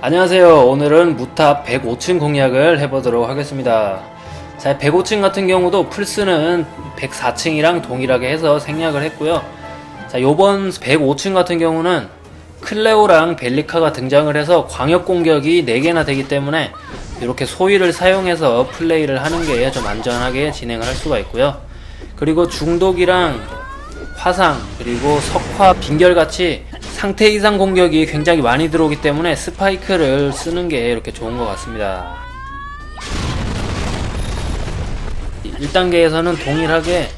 안녕하세요. 오늘은 무탑 105층 공략을 해보도록 하겠습니다. 자, 105층 같은 경우도 플스는 104층이랑 동일하게 해서 생략을 했고요. 자, 요번 105층 같은 경우는 클레오랑 벨리카가 등장을 해서 광역 공격이 4개나 되기 때문에 이렇게 소위를 사용해서 플레이를 하는 게 좀 안전하게 진행을 할 수가 있고요. 그리고 중독이랑 화상 그리고 석화 빈결 같이 상태 이상 공격이 굉장히 많이 들어오기 때문에 스파이크를 쓰는 게 이렇게 좋은 것 같습니다. 1단계에서는 동일하게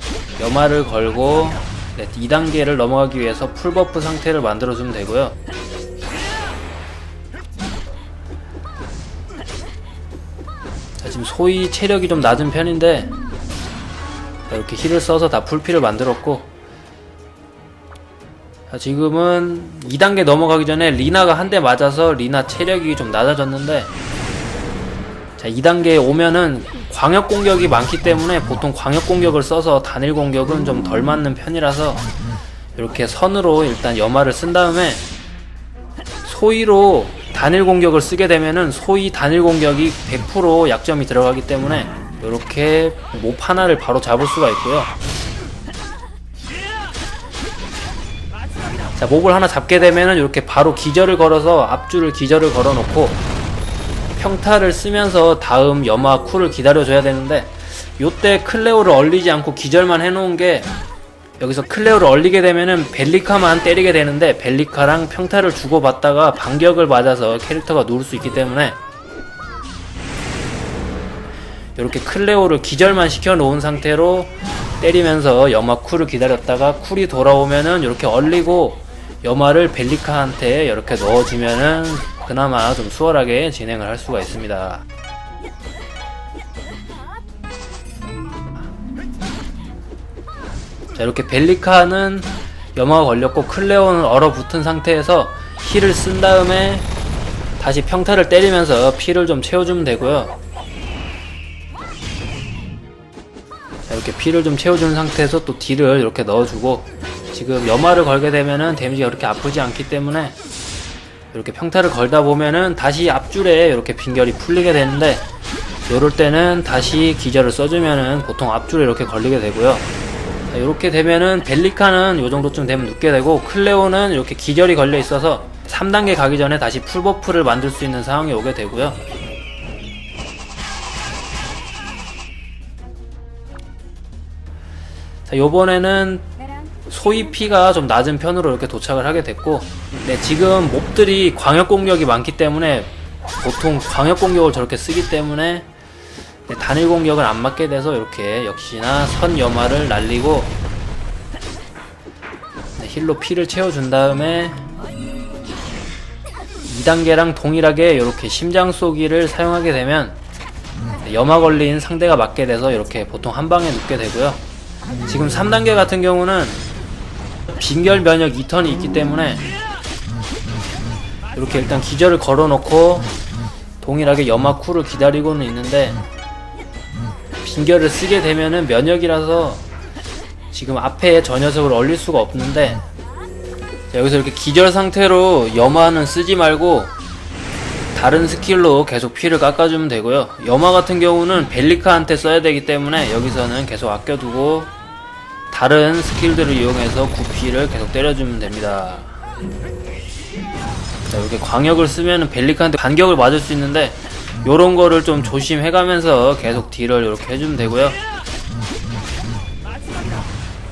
염화를 걸고 2단계를 넘어가기 위해서 풀버프 상태를 만들어주면 되고요. 자, 지금 소위 체력이 좀 낮은 편인데 자, 이렇게 힐을 써서 다 풀피를 만들었고 자, 지금은 2단계 넘어가기 전에 리나가 한 대 맞아서 리나 체력이 좀 낮아졌는데 자 2단계에 오면은 광역 공격이 많기 때문에 보통 광역 공격을 써서 단일 공격은 좀 덜 맞는 편이라서 이렇게 선으로 일단 염화를 쓴 다음에 소위로 단일 공격을 쓰게 되면은 소위 단일 공격이 100% 약점이 들어가기 때문에 이렇게 몹 하나를 바로 잡을 수가 있고요. 자, 몹을 하나 잡게 되면은 이렇게 바로 기절을 걸어서 앞줄을 기절을 걸어 놓고 평타를 쓰면서 다음 염화 쿨을 기다려줘야 되는데 요때 클레오를 얼리지 않고 기절만 해놓은 게 여기서 클레오를 얼리게 되면은 벨리카만 때리게 되는데 벨리카랑 평타를 주고받다가 반격을 맞아서 캐릭터가 누를 수 있기 때문에 이렇게 클레오를 기절만 시켜 놓은 상태로 때리면서 염화 쿨을 기다렸다가 쿨이 돌아오면은 이렇게 얼리고 염화를 벨리카한테 이렇게 넣어주면은 그나마 좀 수월하게 진행을 할 수가 있습니다. 자 이렇게 벨리카는 염화가 걸렸고 클레오는 얼어붙은 상태에서 힐을 쓴 다음에 다시 평타를 때리면서 피를 좀 채워주면 되고요. 자 이렇게 피를 좀 채워주는 상태에서 또 딜을 이렇게 넣어주고 지금 염화를 걸게 되면은 데미지가 그렇게 아프지 않기 때문에 이렇게 평타를 걸다 보면은 다시 앞줄에 이렇게 빈결이 풀리게 되는데 요럴 때는 다시 기절을 써주면은 보통 앞줄에 이렇게 걸리게 되고요. 자, 이렇게 되면은 벨리카는 요 정도쯤 되면 눕게 되고 클레오는 이렇게 기절이 걸려 있어서 3단계 가기 전에 다시 풀버프를 만들 수 있는 상황이 오게 되고요. 자 요번에는 소위 피가 좀 낮은 편으로 이렇게 도착을 하게 됐고 네, 지금 몹들이 광역 공격이 많기 때문에 보통 광역 공격을 저렇게 쓰기 때문에 네, 단일 공격을 안 맞게 돼서 이렇게 역시나 선 염화를 날리고 네, 힐로 피를 채워준 다음에 2단계랑 동일하게 이렇게 심장 쏘기를 사용하게 되면 네, 염화 걸린 상대가 맞게 돼서 이렇게 보통 한 방에 눕게 되고요. 지금 3단계 같은 경우는 빈결 면역 2턴이 있기 때문에 이렇게 일단 기절을 걸어놓고 동일하게 염화 쿨을 기다리고는 있는데 빈결을 쓰게 되면은 면역이라서 지금 앞에 저 녀석을 얼릴 수가 없는데 자, 여기서 이렇게 기절 상태로 염화는 쓰지 말고 다른 스킬로 계속 피를 깎아주면 되고요. 염화 같은 경우는 벨리카한테 써야 되기 때문에 여기서는 계속 아껴두고 다른 스킬들을 이용해서 구피를 계속 때려주면 됩니다. 자, 이렇게 광역을 쓰면 벨리카한테 반격을 맞을 수 있는데 요런 거를 좀 조심해가면서 계속 딜을 이렇게 해주면 되고요.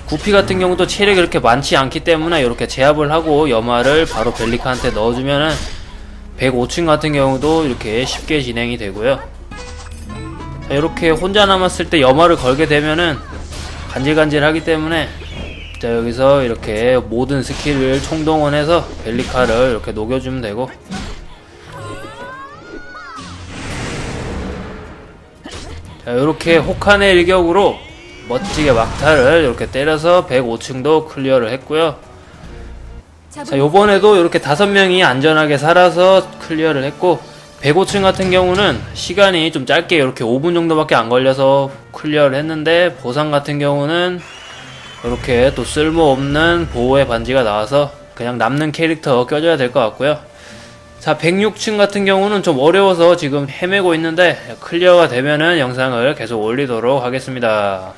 구피 같은 경우도 체력이 이렇게 많지 않기 때문에 이렇게 제압을 하고 염화를 바로 벨리카한테 넣어주면은 105층 같은 경우도 이렇게 쉽게 진행이 되고요. 자, 이렇게 혼자 남았을 때 염화를 걸게 되면은 간질간질하기 때문에 자 여기서 이렇게 모든 스킬을 총동원해서 벨리카를 이렇게 녹여주면 되고. 자 이렇게 혹한의 일격으로 멋지게 막타를 이렇게 때려서 105층도 클리어를 했고요. 자 요번에도 이렇게 다섯 명이 안전하게 살아서 클리어를 했고 105층 같은 경우는 시간이 좀 짧게 이렇게 5분 정도밖에 안 걸려서 클리어를 했는데 보상 같은 경우는 이렇게 또 쓸모없는 보호의 반지가 나와서 그냥 남는 캐릭터 껴줘야 될 것 같고요 자, 106층 같은 경우는 좀 어려워서 지금 헤매고 있는데 클리어가 되면은 영상을 계속 올리도록 하겠습니다.